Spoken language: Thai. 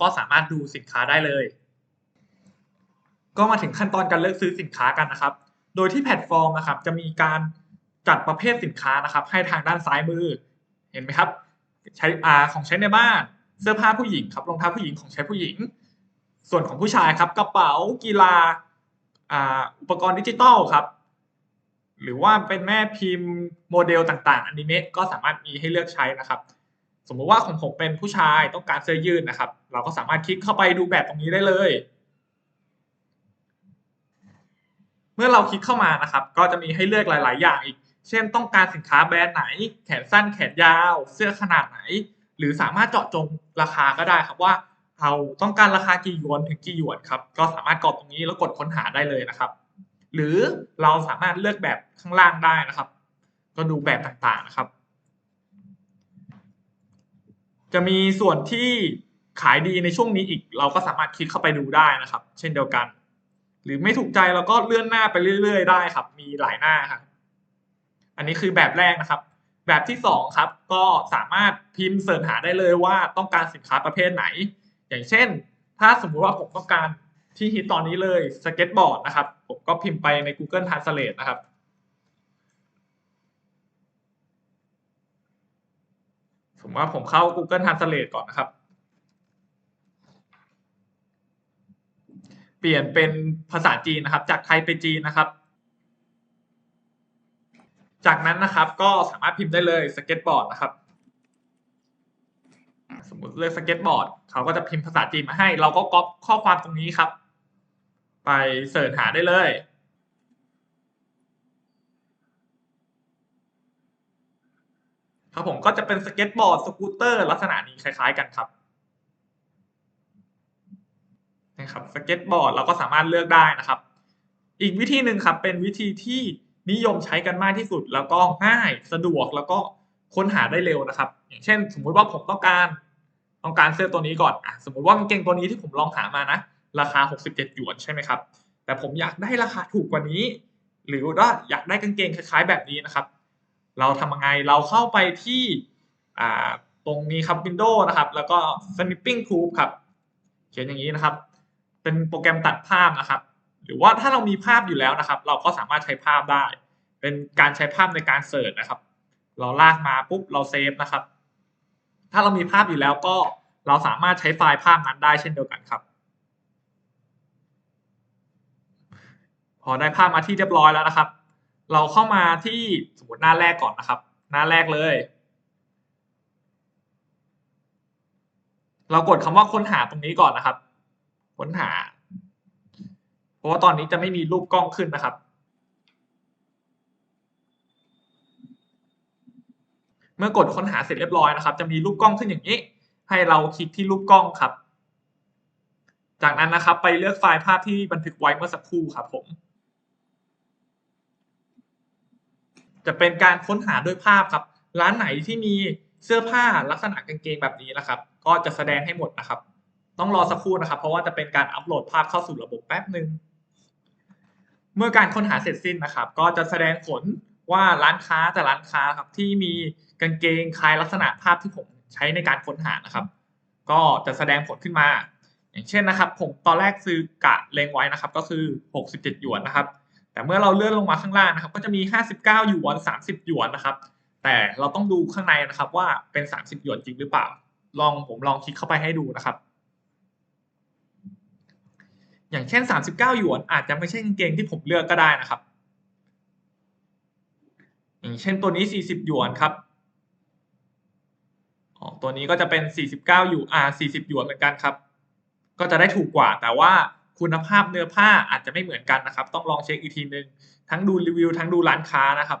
ก็สามารถดูสินค้าได้เลย ก็มาถึงขั้นตอนการเลือกซื้อสินค้ากันนะครับ โดยที่แพลตฟอร์มนะครับจะมีการจัดประเภทสินค้านะครับ ให้ทางด้านซ้ายมือ เห็นไหมครับ ใช้อาของใช้ในบ้าน เสื้อผ้าผู้หญิงครับรองเท้าผู้หญิงของใช้ผู้หญิง ส่วนของผู้ชายครับกระเป๋ากีฬาอ่าอุปกรณ์ดิจิตอลครับ หรือว่าเป็นแม่พิมพ์โมเดลต่างๆอนิเมะก็สามารถมีให้เลือกใช้นะครับ สมมุติว่าของผมเป็นผู้ชายต้องการเสื้อยืดนะครับ เราก็สามารถคลิกเข้าไปดูแบบตรงนี้ได้เลย เมื่อเราคลิกเข้ามานะครับ ก็จะมีให้เลือกหลาย ๆ อย่างอีก เช่นต้องการสินค้าแบรนด์ไหน แขนสั้นแขนยาว เสื้อขนาดไหน หรือสามารถเจาะจงราคาก็ได้ครับว่าเราต้องการราคากี่หยวนถึงกี่หยวนครับ ก็สามารถกรอกตรงนี้แล้วกดค้นหาได้เลยนะครับ หรือเราสามารถเลือกแบบข้างล่างได้นะครับ ก็ดูแบบต่างๆนะครับ จะมีส่วนที่ขายดีในช่วงนี้อีก เราก็สามารถคลิกเข้าไปดูได้นะครับ เช่นเดียวกัน หรือไม่ถูกใจเราก็เลื่อนหน้าไปเรื่อย ๆ ได้ครับ มีหลายหน้าครับ อันนี้คือแบบแรกนะครับ แบบที่สองครับก็สามารถพิมพ์เสิร์ชหาได้เลยว่าต้องการสินค้าประเภทไหน อย่างเช่น ถ้าสมมุติว่าผมต้องการที่ฮิตตอนนี้เลยสเก็ตบอร์ดนะครับ ผมก็พิมพ์ไปใน Google Translate นะครับ สมมติว่าผมเข้า Google Translate ก่อนนะครับ เปลี่ยนเป็นภาษาจีนนะครับ จากไทยไปจีนนะครับ จากนั้นนะครับก็สามารถพิมพ์ได้เลยสเก็ตบอร์ดนะครับ สมมติเลือกสเก็ตบอร์ดเขาก็จะพิมพ์ภาษาจีนมาให้ เราก็ก๊อปข้อความตรงนี้ครับ ไปเสิร์ชหาได้เลย ครับผมก็จะเป็นสเก็ตบอร์ดสกูตเตอร์ลักษณะนี้คล้ายๆ กันครับนะครับสเก็ตบอร์ดเราก็สามารถเลือกได้นะครับ อีกวิธีหนึ่งครับเป็นวิธีที่นิยมใช้กันมากที่สุด แล้วก็ง่ายสะดวกแล้วก็ค้นหาได้เร็วนะครับ อย่างเช่น สมมุติว่าผมต้องการต้องการเสื้อตัวนี้ก่อนอะสมมุติว่ากางเกงตัวนี้ที่ผมลองหามานะราคา 67หยวนใช่ไหมครับแต่ผมอยากได้ราคาถูกกว่านี้ หรือว่าอยากได้กางเกงคล้ายๆแบบนี้นะครับ เราทำยังไงเราเข้าไปที่ตรงนี้ครับ Windows นะครับ แล้วก็ Snipping Tool ครับ เขียนอย่างนี้นะครับ เป็นโปรแกรมตัดภาพนะครับ หรือว่าถ้าเรามีภาพอยู่แล้วนะครับ เราก็สามารถใช้ภาพได้ เป็นการใช้ภาพในการเสิร์ชนะครับ เราลากมาปุ๊บเราเซฟนะครับ ถ้าเรามีภาพอยู่แล้วก็เราสามารถใช้ไฟล์ภาพนั้นได้เช่นเดียวกันครับ พอได้ภาพมาที่เรียบร้อยแล้วนะครับ เราเข้ามาที่สมมติหน้าแรกก่อนนะครับ หน้าแรกเลย เรากดคำว่าค้นหาตรงนี้ก่อนนะครับ ค้นหา เพราะว่าตอนนี้จะไม่มีรูปกล้องขึ้นนะครับ เมื่อกดค้นหาเสร็จเรียบร้อยนะครับ จะมีรูปกล้องขึ้นอย่างนี้ ให้เราคลิกที่รูปกล้องครับ จากนั้นนะครับ ไปเลือกไฟล์ภาพที่บันทึกไว้เมื่อสักครู่ครับผม จะเป็นการค้นหาด้วยภาพครับ ร้านไหนที่มีเสื้อผ้าลักษณะกางเกงแบบนี้นะครับ ก็จะแสดงให้หมดนะครับ ต้องรอสักครู่นะครับ เพราะว่าจะเป็นการอัปโหลดภาพเข้าสู่ระบบแป๊บหนึ่งเมื่อการค้นหาเสร็จสิ้นนะครับ ก็จะแสดงผลว่าร้านค้าแต่ร้านค้าครับที่มีกางเกงคล้ายลักษณะภาพที่ผมใช้ในการค้นหานะครับ ก็จะแสดงผลขึ้นมา อย่างเช่นนะครับ ผมตอนแรกซื้อกะเลงไว้นะครับ ก็คือ 67 หยวนนะครับ แต่เมื่อเราเลื่อนลงมาข้างล่างนะครับ ก็จะมี 59หยวน 30หยวนนะครับ แต่เราต้องดูข้างในนะครับว่าเป็น 30หยวนจริงหรือเปล่า ลองผมลองคลิกเข้าไปให้ดูนะครับ อย่างเช่น 39หยวน อาจจะไม่ใช่กางเกงที่ผมเลือกก็ได้นะครับ อย่างเช่นตัวนี้ 40หยวนครับตัวนี้ก็จะเป็น 49หยวนอ่า40หยวนเหมือนกันครับ ก็จะได้ถูกกว่าแต่ว่า คุณภาพเนื้อผ้าอาจจะไม่เหมือนกันนะครับ ต้องลองเช็คอีกทีนึง ทั้งดูรีวิวทั้งดูร้านค้านะครับ